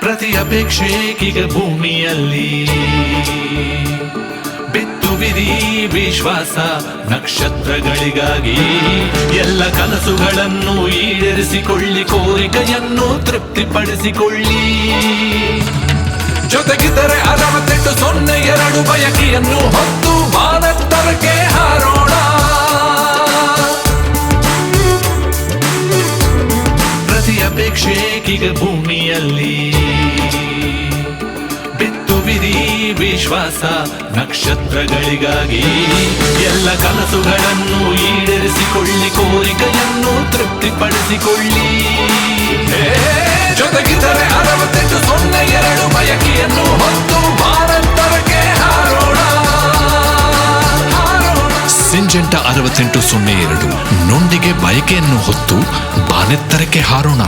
ಪ್ರತಿ ಅಪೇಕ್ಷೆಗೀಗ ಭೂಮಿಯಲ್ಲಿ. ಬಿತ್ತುವಿರಿ ವಿಶ್ವಾಸ ನಕ್ಷತ್ರಗಳಿಗಾಗಿ. ಎಲ್ಲ ಕನಸುಗಳನ್ನು ಈಡೇರಿಸಿಕೊಳ್ಳಿ ಕೋರಿಕೆಯನ್ನು ತೃಪ್ತಿಪಡಿಸಿಕೊಳ್ಳಿ. ಜೊತೆಗಿದ್ದರೆ ಅಪೇಕ್ಷೆಗೀಗ ಭೂಮಿಯಲ್ಲಿ. ಬಿತ್ತುವಿರಿ ವಿಶ್ವಾಸ ನಕ್ಷತ್ರಗಳಿಗಾಗಿ ಎಲ್ಲ ಕನಸುಗಳನ್ನು ಈಡೇರಿಸಿಕೊಳ್ಳಿ, ಕೋರಿಕೆಯನ್ನು ತೃಪ್ತಿಪಡಿಸಿಕೊಳ್ಳಿ. ಜೊತೆಗಿದ್ದರೆ ಅರವತ್ತೆಂಟು ಸೊನ್ನೆ ಎರಡು ಬಯಕೆಯನ್ನು ಹೊತ್ತು ಭಾರತಕ್ಕೆ ಹಾರೋಣ. ಸಿಂಜೆಂಟ ಅರವತ್ತೆಂಟು ಸೊನ್ನೆ ಎರಡು, ನೊಂದಿಗೆ ಬಯಕೆಯನ್ನು ಹೊತ್ತು ಬಾನೆತ್ತರಕ್ಕೆ ಹಾರೋಣ.